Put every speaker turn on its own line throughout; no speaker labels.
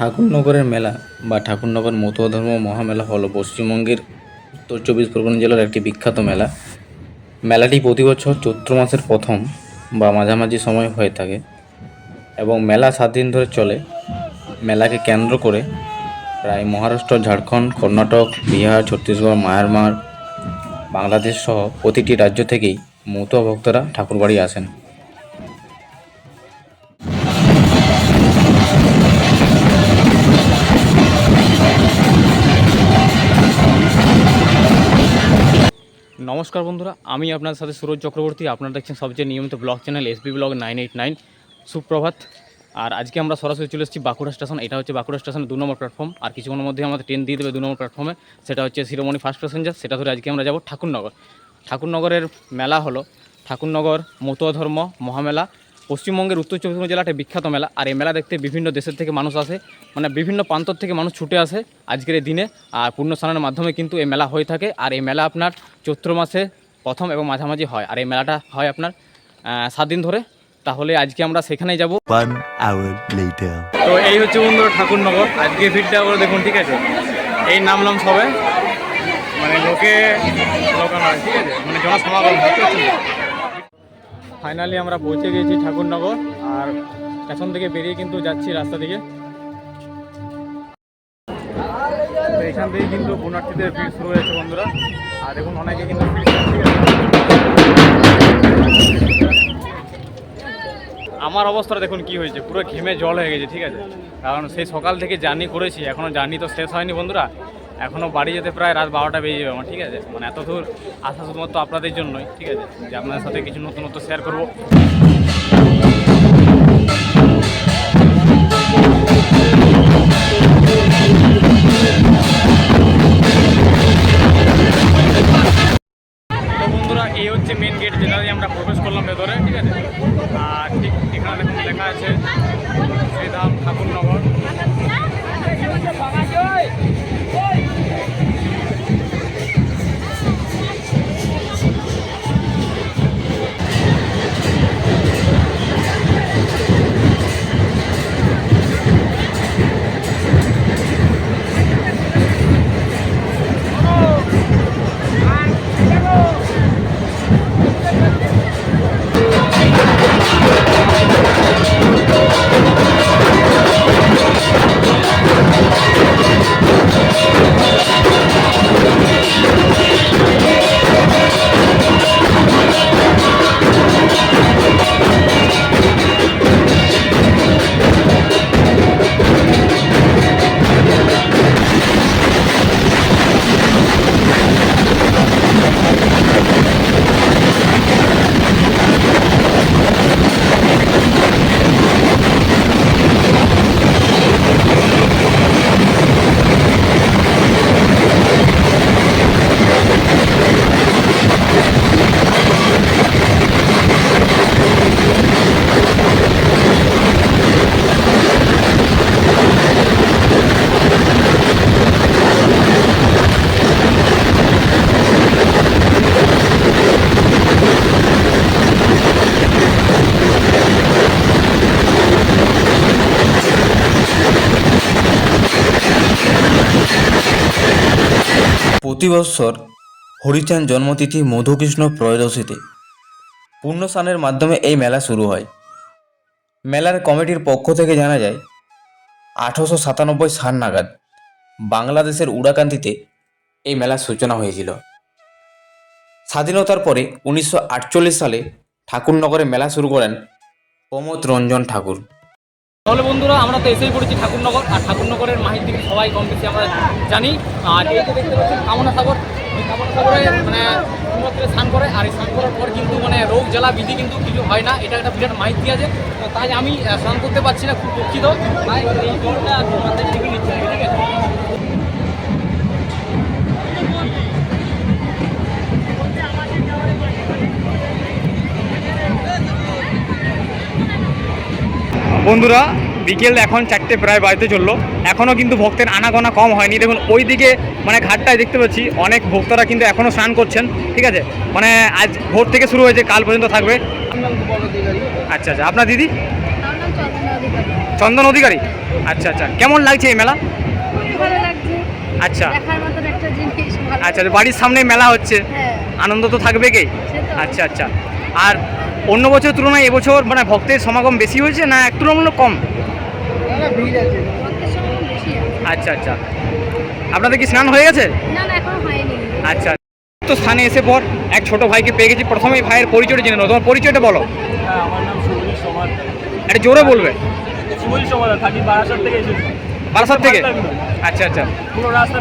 ঠাকুরনগরের মেলা বা ঠাকুরনগর মতুয়া ধর্ম মহামেলা হলো পশ্চিমবঙ্গের উত্তর চব্বিশ পরগনা জেলার একটি বিখ্যাত মেলা। মেলাটি প্রতি বছর চৈত্র মাসের প্রথম বা মাঝামাঝি সময় হয়ে থাকে এবং মেলা সাত দিন ধরে চলে। মেলাকে কেন্দ্র করে প্রায় মহারাষ্ট্র, ঝাড়খণ্ড, কর্ণাটক, বিহার, ছত্তিশগড়, মায়ানমার, বাংলাদেশ সহ প্রতিটি রাজ্য থেকেই মতুয়া ভক্তরা ঠাকুরবাড়ি আসেন। নমস্কার বন্ধুরা, আমি আপনার সাথে সুরজ চক্রবর্তী। আপনারা দেখছেন সবচেয়ে নিয়মিত blog channel SB blog nine eight nine সুপ্রভাত। আর আজকে আমরা সরাসরি চলে এসেছি বাঁকুড়া স্টেশন। এটা হচ্ছে বাঁকুড়া স্টেশন দু নম্বর প্ল্যাটফর্ম আর কিছুক্ষণের মধ্যে আমাদের ট্রেন দিয়ে দেবে দু নম্বর প্ল্যাটফর্মে সেটা হচ্ছে শিরোমণি ফার্স্ট প্যাসেঞ্জার সেটা ধরে আজকে আমরা যাব ঠাকুরনগর। ঠাকুরনগরের মেলা হলো। ঠাকুরনগর মতুয়া ধর্ম মহামেলা। পশ্চিমবঙ্গের উত্তর চব্বিশ পরগনা জেলা একটা বিখ্যাত মেলা। আর এই মেলা দেখতে বিভিন্ন দেশের থেকে মানুষ আসে মানে বিভিন্ন প্রান্তর থেকে মানুষ ছুটে আসে আজকের এই দিনে। আর পূর্ণ স্নানের মাধ্যমে কিন্তু এই মেলা হয়ে থাকে। আর এই মেলা আপনার চৈত্র মাসে প্রথম এবং মাঝামাঝি হয়। আর এই মেলাটা হয় আপনার সাত দিন ধরে। তাহলে আজকে আমরা সেখানেই যাব। তো এই হচ্ছে বন্ধুরা ঠাকুরনগর। আজকে ভিড়টা করে দেখুন ঠিক আছে? এই নামলাম সবে। মানে লোকে লোকানো ঠিক আছে? মানে জনসমাগম ফাইনালি আমরা পৌঁছে গিয়েছি ঠাকুরনগর, আর স্টেশন থেকে বেরিয়ে কিন্তু যাচ্ছি রাস্তা দিকে। এখান থেকে কিন্তু পুনার্থীদের ভিড় শুরু হয়েছে বন্ধুরা। আর দেখুন, অনেকে কিন্তু? আমার অবস্থাটা দেখুন কি হয়েছে, পুরো ঘেমে জল হয়ে গেছে, ঠিক আছে? কারণ সেই সকাল থেকে জার্নি করেছি এখনও জার্নি তো শেষ হয়নি বন্ধুরা। এখনও বাড়ি যেতে প্রায় রাত বারোটা বেজে যাবে আমার, ঠিক আছে? মানে এত দূর আসা শুধুমাত্র আপনাদের জন্যই, ঠিক আছে? যে আপনাদের সাথে কিছু নতুনত্ব শেয়ার করব। প্রতি বৎসর হরিচাঁদ জন্মতিথি মধুকৃষ্ণ ত্রয়োদশীতে। পূর্ণস্নানের মাধ্যমে এই মেলা শুরু হয়। মেলার কমিটির পক্ষ থেকে জানা যায়, আঠারোশো সাতানব্বই সাল নাগাদ বাংলাদেশের উড়াকান্তিতে এই মেলার সূচনা হয়েছিল। স্বাধীনতার পরে উনিশশো আটচল্লিশ সালে ঠাকুরনগরে মেলা শুরু করেন প্রমোদ রঞ্জন ঠাকুর।
তাহলে বন্ধুরা, আমরা তো এসেই পড়েছি ঠাকুরনগর, আর ঠাকুরনগরের মাহিতি সবাই কম বেশি আমরা জানি। আর এই যে দেখতে পাচ্ছেন কামনা সাগর কামনা সাগরে মানে সমুদ্রে স্নান করে, আর এই স্নান করার পর কিন্তু মানে রোগ, জ্বালা, বিধি কিন্তু কিছু হয় না। এটা একটা বিরাট মাহিতি আছে। তাই আমি স্নান করতে পারছি না, খুব দুঃখিত। তাই এই জলটা তোমাদের দিকে নিচ্ছে।
বন্ধুরা বিকেল এখন চারটে প্রায় বাড়িতে চলল। এখনও কিন্তু ভক্তের আনাগোনা কম হয়নি। দেখুন ওই দিকে মানে ঘাটটায় দেখতে পাচ্ছি অনেক ভক্তরা কিন্তু এখনও স্নান করছেন ঠিক আছে? মানে আজ ভোর থেকে শুরু হয়েছে কাল পর্যন্ত থাকবে। আচ্ছা আচ্ছা। আপনার দিদি?
চন্দনা অধিকারী।
আচ্ছা আচ্ছা। কেমন লাগছে এই মেলা? আচ্ছা। আচ্ছা বাড়ির সামনে মেলা হচ্ছে।
হ্যাঁ।
আনন্দ তো থাকবে কি আচ্ছা আচ্ছা। আর অন্য বছর তুলনায় এবছর মানে ভক্তের সমাগম বেশি হয়েছে না একটু তুলনামূলক কম?
ভক্তের সমাগম বেশি আছে।
আচ্ছা আচ্ছা। আপনাদের কি স্নান হয়ে গেছে?
না না এখনও হয়নি।
আচ্ছা। তো স্থানে এসে পর এক ছোট ভাইকে পেয়ে গেছি। প্রথমেই ভাইয়ের পরিচয়টা জেনে নেব তোমার পরিচয়টা বলো।
হ্যাঁ
একটা জোরে বলবে।
বারাসাত থেকে।
আচ্ছা আচ্ছা।
পুরো রাস্তা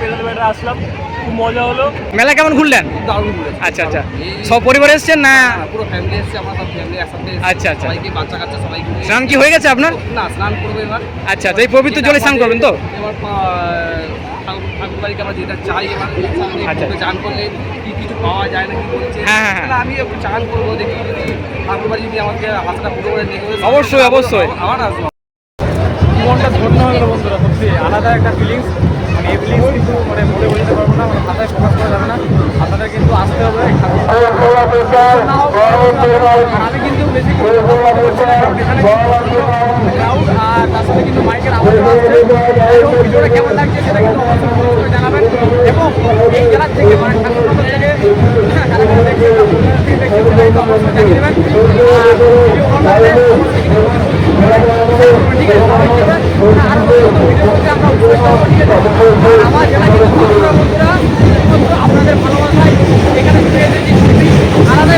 পেটাতে পেটাতে আসলাম। খুব মজা হলো।
মেলা কেমন ঘুরলেন?
দারুণ ঘুরেছে।
আচ্ছা আচ্ছা। সব পরিবার এসছেন না?
পুরো ফ্যামিলি এসছে আমরা সব ফ্যামিলি একসাথে
আচ্ছা, আচ্ছা।
সবাইকে বাচ্চা কাচ্চা সবাইকে
স্নান কি হয়ে গেছে আপনার?
না স্নান করব এবার।
আচ্ছা এই পবিত্র জলে স্নান করবেন তো?
এবার ঠাকুর ঠাকুর বাড়িকে আমরা যেটা চাই এবার
আচ্ছা।
চান করলে কি কিছু পাওয়া যায় না কি বলছে?
হ্যাঁ, হ্যাঁ, হ্যাঁ।
তাহলে আমি একটু চান করব দেখি ঠাকুর বাড়ি যদি আমাকে হাতটা পুরো করে
অবশ্যই, অবশ্যই।
আবার আসব।
জীবনটা ধন্য হয়ে গেলো বন্ধুরা সত্যি আলাদা একটা ফিলিংস মানে এই ফিলিংস কিন্তু মানে বলে বোঝাতে পারব না মানে ভাষায় প্রকাশ করা যাবে না আপনাদের কিন্তু আসতে হবে এই ঠাকুর না হোক, আর আমি কিন্তু বেশি এখানে ক্রাউড আর তার সাথে কিন্তু মাইকের আওয়াজ আসছে এবং ভিডিওটা কেমন লাগছে সেটা কিন্তু অবশ্যই comment করে জানাবেন এবং এই জেলার থেকে মানে ঠাকুরনগর থেকে হ্যাঁ, যারা যারা দেখছেন, আপনারা কি দেখছেন সেটা কিন্তু অবশ্যই জানিয়ে দেবেন আর ভিডিও ভালো লাগলে অবশ্যই কিন্তু ঠিক আছে সবাই যাবে আরও নতুন ভিডিও করতে আমরা উৎসাহিত হব, ঠিক আছে আর আমার জেলা কিন্তু বাঁকুড়া বন্ধুরা শুধুমাত্র আপনাদের ভালোবাসায় এখানে ঘুরে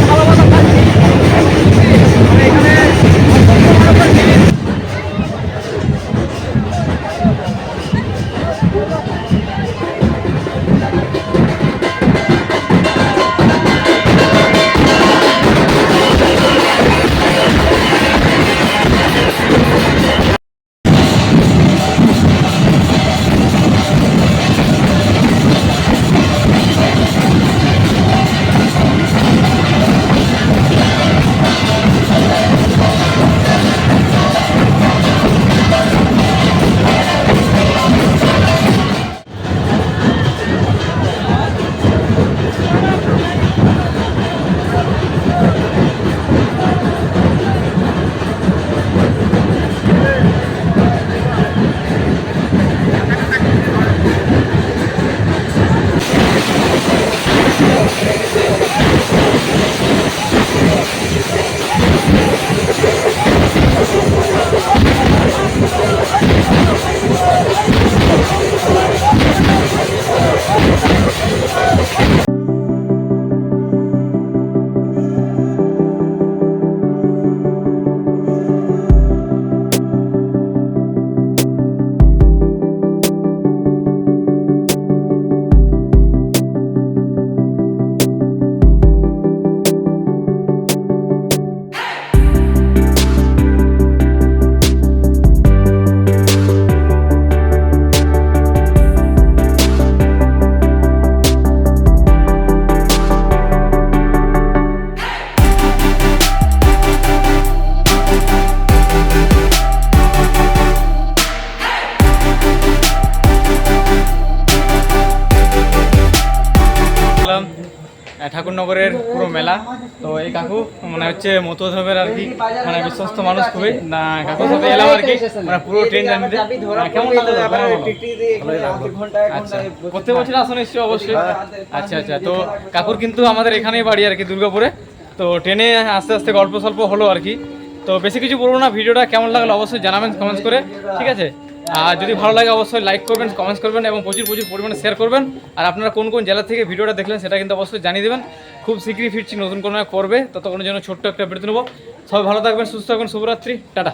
ঠাকুরনগরের পুরো মেলা। তো এই কাকু মানে হচ্ছে মতধর্মের আর কি মানে বিশ্বস্ত মানুষ খুবই। না কাকুর সাথে এলাম আর কি মানে পুরো ট্রেন জার্নিতে আহ, কেমন? আচ্ছা প্রত্যেক বছর আসো নিশ্চয়ই অবশ্যই। আচ্ছা আচ্ছা তো কাকুর কিন্তু আমাদের এখানেই বাড়ি আর কি দুর্গাপুরে। তো ট্রেনে আস্তে আস্তে গল্প সল্প হলো আর কি। তো বেশি কিছু বলব না ভিডিওটা কেমন লাগল অবশ্যই জানাবেন কমেন্টস করে ঠিক আছে? আর যদি ভালো লাগে অবশ্যই লাইক করবেন কমেন্টস করবেন এবং প্রচুর প্রচুর পরিমাণে শেয়ার করবেন। আর আপনারা কোন কোন জেলা থেকে ভিডিওটা দেখলেন সেটা কিন্তু অবশ্যই জানিয়ে দেবেন। খুব শীঘ্রই ফিরছি নতুন কোনো করবে ততক্ষণের জন্য ছোট্ট একটা বিরতি নেব। সবাই ভালো থাকবেন, সুস্থ থাকবেন, শুভরাত্রি, টাটা।